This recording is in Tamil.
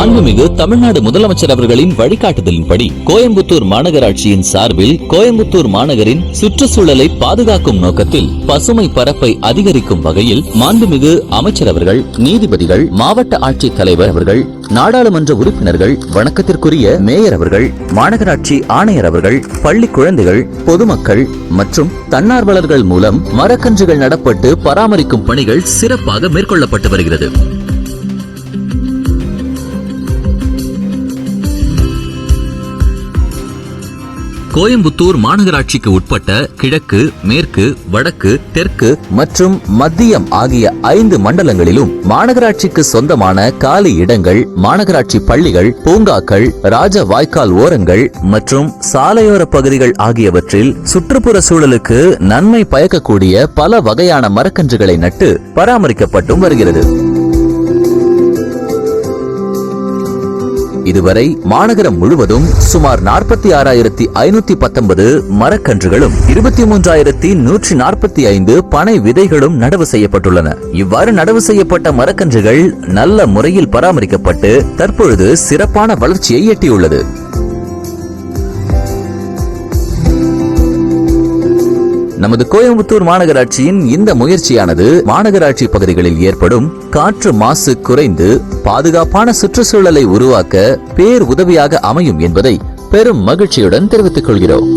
மாண்புமிகு தமிழ்நாடு முதலமைச்சர் அவர்களின் வழிகாட்டுதலின்படி கோயம்புத்தூர் மாநகராட்சியின் சார்பில் கோயம்புத்தூர் மாநகரின் சுற்றுச்சூழலை பாதுகாக்கும் நோக்கத்தில் பசுமை பரப்பை அதிகரிக்கும் வகையில் மாண்புமிகு அமைச்சர் அவர்கள் நீதிபதிகள் மாவட்ட ஆட்சித் தலைவர் அவர்கள் நாடாளுமன்ற உறுப்பினர்கள் வணக்கத்திற்குரிய மேயர் அவர்கள் மாநகராட்சி ஆணையர் அவர்கள் பள்ளி குழந்தைகள் பொதுமக்கள் மற்றும் தன்னார்வலர்கள் மூலம் மரக்கன்றுகள் நடப்பட்டு பராமரிக்கும் பணிகள் சிறப்பாக மேற்கொள்ளப்பட்டு வருகிறது. கோயம்புத்தூர் மாநகராட்சிக்கு உட்பட்ட கிழக்கு மேற்கு வடக்கு தெற்கு மற்றும் மத்தியம் ஆகிய ஐந்து மண்டலங்களிலும் மாநகராட்சிக்கு சொந்தமான காலி இடங்கள் மாநகராட்சி பள்ளிகள் பூங்காக்கள் ராஜ வாய்க்கால் ஓரங்கள் மற்றும் சாலையோர பகுதிகள் ஆகியவற்றில் சுற்றுப்புற சூழலுக்கு நன்மை பயக்கக்கூடிய பல வகையான மரக்கன்றுகளை நட்டு பராமரிக்கப்பட்டும் வருகிறது. இதுவரை மாநகரம் முழுவதும் சுமார் நாற்பத்தி ஆறாயிரத்தி ஐநூத்தி பத்தொன்பது மரக்கன்றுகளும் இருபத்தி மூன்றாயிரத்தி நூற்றி நாற்பத்தி ஐந்து பனை விதைகளும் நடவு செய்யப்பட்டுள்ளன. இவ்வாறு நடவு செய்யப்பட்ட மரக்கன்றுகள் நல்ல முறையில் பராமரிக்கப்பட்டு தற்பொழுது சிறப்பான வளர்ச்சியை எட்டியுள்ளது. நமது கோயம்புத்தூர் மாநகராட்சியின் இந்த முயற்சியானது மாநகராட்சி பகுதிகளில் ஏற்படும் காற்று மாசு குறைந்து பாதுகாப்பான சுற்றுச்சூழலை உருவாக்க பேர் உதவியாக அமையும் என்பதை பெரும் மகிழ்ச்சியுடன் தெரிவித்துக் கொள்கிறோம்.